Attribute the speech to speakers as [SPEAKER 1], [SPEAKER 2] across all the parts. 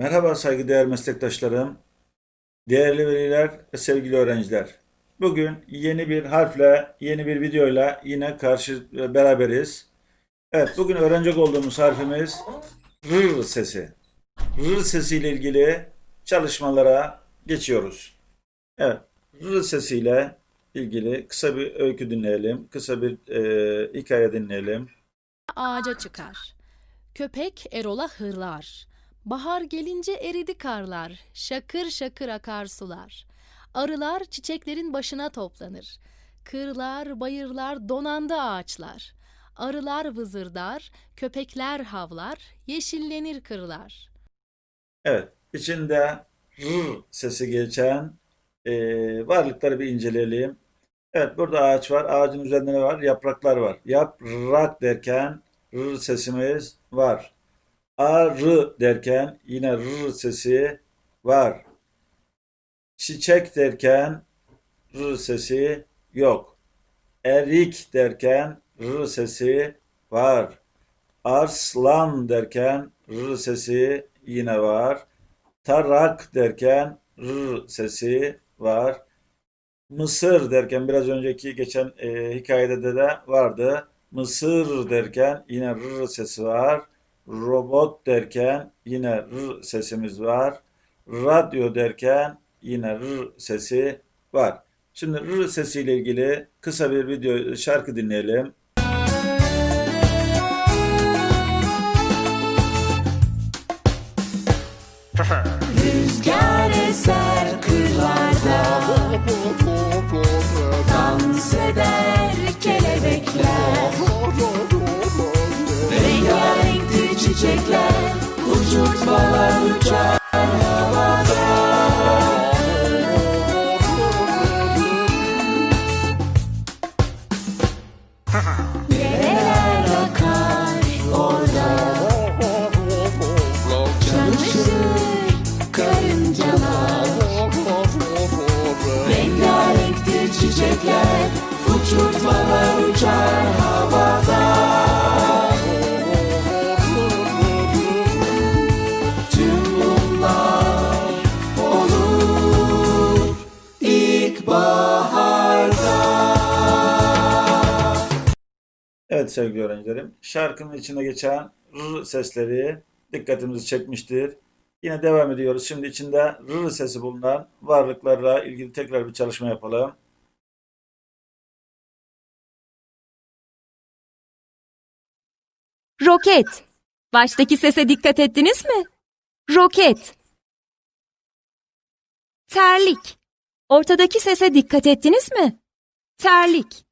[SPEAKER 1] Merhaba saygıdeğer meslektaşlarım, değerli veliler ve sevgili öğrenciler. Bugün yeni bir harfle, yeni bir videoyla yine karşı beraberiz. Evet, bugün öğrenecek olduğumuz harfimiz R sesi. R sesiyle ilgili çalışmalara geçiyoruz. Evet, R sesiyle ilgili kısa bir öykü dinleyelim, kısa bir e, hikaye dinleyelim.
[SPEAKER 2] ağaca çıkar. Köpek Erol'a hırlar. Bahar gelince eridi karlar, şakır şakır akar sular. Arılar çiçeklerin başına toplanır. Kırlar, bayırlar, donandı ağaçlar. Arılar vızırdar, köpekler havlar, yeşillenir kırlar.
[SPEAKER 1] Evet, içinde R sesi geçen e, varlıkları bir inceleyelim. Evet, burada ağaç var. Ağacın üzerinde ne var? Yapraklar var. Yaprak derken R sesimiz var. Arı derken yine R sesi var. Çiçek derken R sesi yok. Erik derken R sesi var. Arslan derken R sesi yine var. Tarak derken R sesi var. Mısır derken biraz önceki geçen e, hikayede de, vardı. Mısır derken yine R sesi var. Robot derken yine R sesimiz var. Radyo derken yine R sesi var. Şimdi R sesiyle ilgili kısa bir video şarkı dinleyelim.
[SPEAKER 3] Rüzgar eser kırlarda Dans eder follow John.
[SPEAKER 1] Evet sevgili öğrencilerim, şarkının içinde geçen R sesleri dikkatimizi çekmiştir. Yine devam ediyoruz. Şimdi içinde R sesi bulunan varlıklarla ilgili tekrar bir çalışma yapalım.
[SPEAKER 4] Roket. Baştaki sese dikkat ettiniz mi? Roket. Terlik. Ortadaki sese dikkat ettiniz mi? Terlik.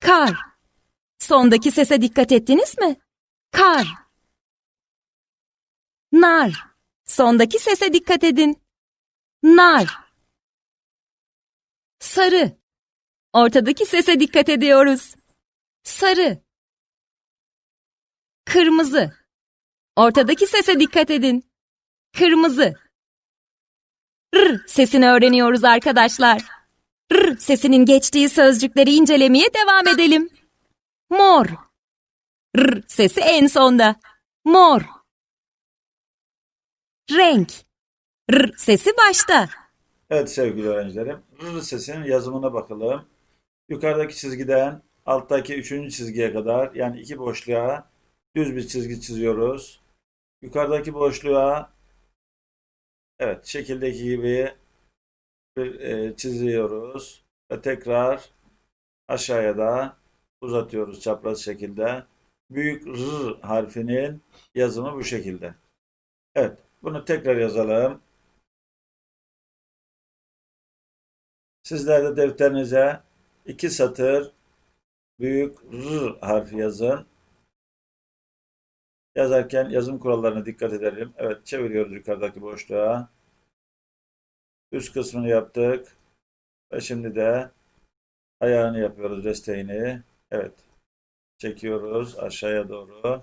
[SPEAKER 4] Kar. Sondaki sese dikkat ettiniz mi? Kar. Nar. Sondaki sese dikkat edin. Nar. Sarı. Ortadaki sese dikkat ediyoruz. Sarı. Kırmızı. Ortadaki sese dikkat edin. Kırmızı. R sesini öğreniyoruz arkadaşlar. R sesinin geçtiği sözcükleri incelemeye devam edelim. Mor. R sesi en sonda. Mor. Renk. R sesi başta.
[SPEAKER 1] Evet sevgili öğrencilerim, R sesinin yazımına bakalım. Yukarıdaki çizgiden alttaki üçüncü çizgiye kadar yani iki boşluğa düz bir çizgi çiziyoruz. Yukarıdaki boşluğa evet şekildeki gibi e, çiziyoruz ve tekrar aşağıya da uzatıyoruz çapraz şekilde. Büyük R harfinin yazımı bu şekilde. Evet, bunu tekrar yazalım. Sizler de defterinize iki satır büyük R harfi yazın. Yazarken yazım kurallarına dikkat edelim. Evet, çeviriyoruz yukarıdaki boşluğa. Üst kısmını yaptık. Ve şimdi de ayağını yapıyoruz desteğini. Evet. Çekiyoruz aşağıya doğru.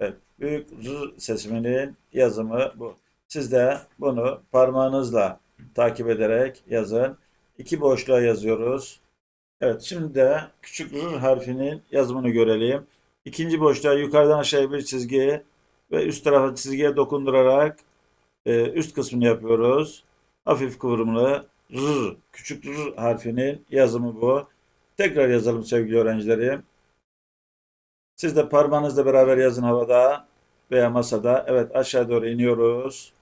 [SPEAKER 1] Evet. Büyük R sesiminin yazımı bu. Siz de bunu parmağınızla takip ederek yazın. İki boşluğa yazıyoruz. Evet, şimdi de küçük R harfinin yazımını görelim. İkinci boşluğa yukarıdan aşağıya bir çizgi ve üst tarafa çizgiye dokundurarak e, üst kısmını yapıyoruz. Hafif kıvrımlı R, küçük R harfinin yazımı bu. Tekrar yazalım sevgili öğrencilerim. Siz de parmağınızla beraber yazın havada veya masada. Evet aşağı doğru iniyoruz.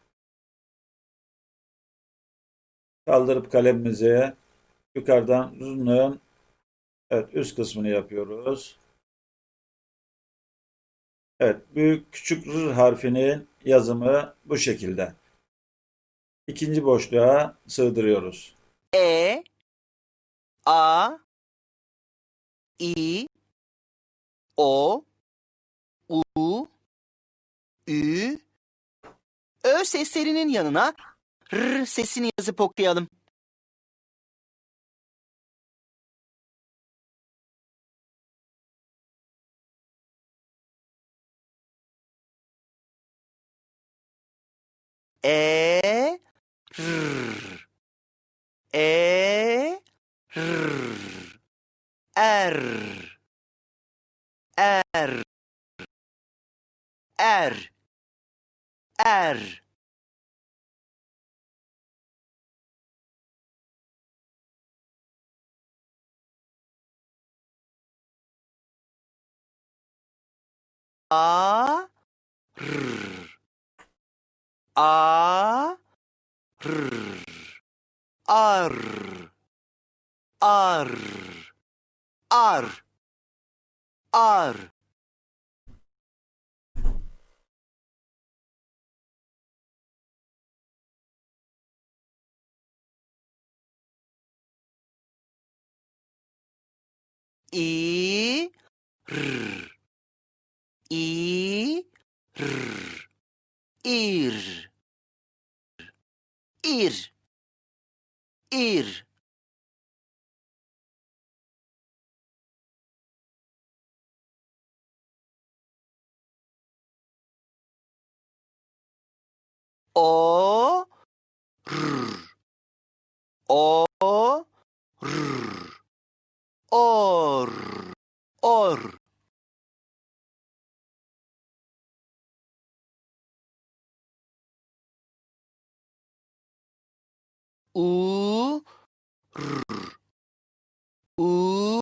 [SPEAKER 1] Kaldırıp kalemimizi yukarıdan R'nın evet, üst kısmını yapıyoruz. Evet, büyük küçük R harfinin yazımı bu şekilde. İkinci boşluğa sığdırıyoruz.
[SPEAKER 5] E A I O U Ü Ö seslerinin yanına R sesini yazıp okuyalım. E R E R Er Er Er Er A R A R Ar Ar Ar Ar İ R İ R İr İr. İr. O. R. O. R U R U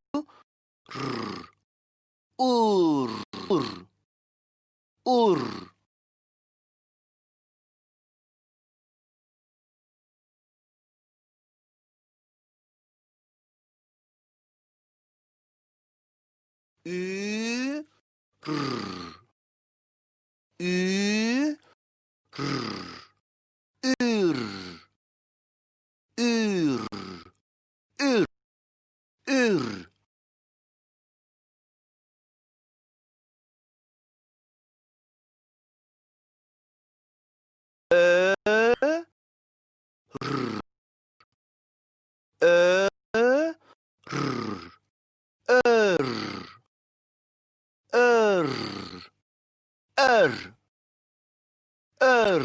[SPEAKER 5] R Ur Ur Ur Ü R Ü R Ö R Ör Ör Ör Ör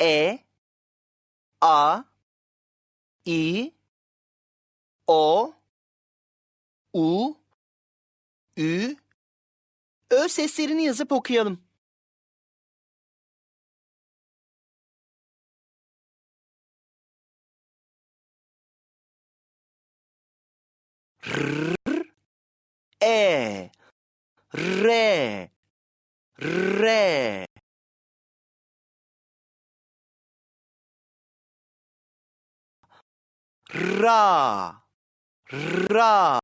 [SPEAKER 5] E A I O U Ü Ö seslerini yazıp okuyalım. R E Re Re Ra Ra.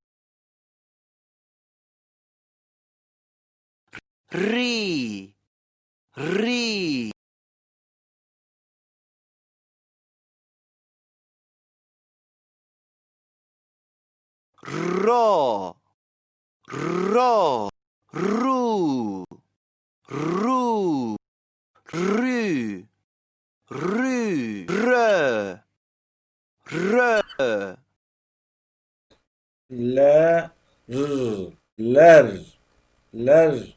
[SPEAKER 5] Ri Ri Ro. Ro. Ru. Ru. Rü Rü Rö Rö
[SPEAKER 1] Le, r, ler, ler.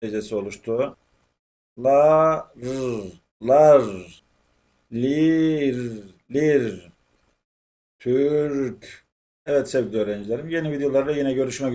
[SPEAKER 1] Hecesi oluştu. La, r, lar, lir, lir, Türk, Evet sevgili öğrencilerim, yeni videolarla yine görüşmek üzere.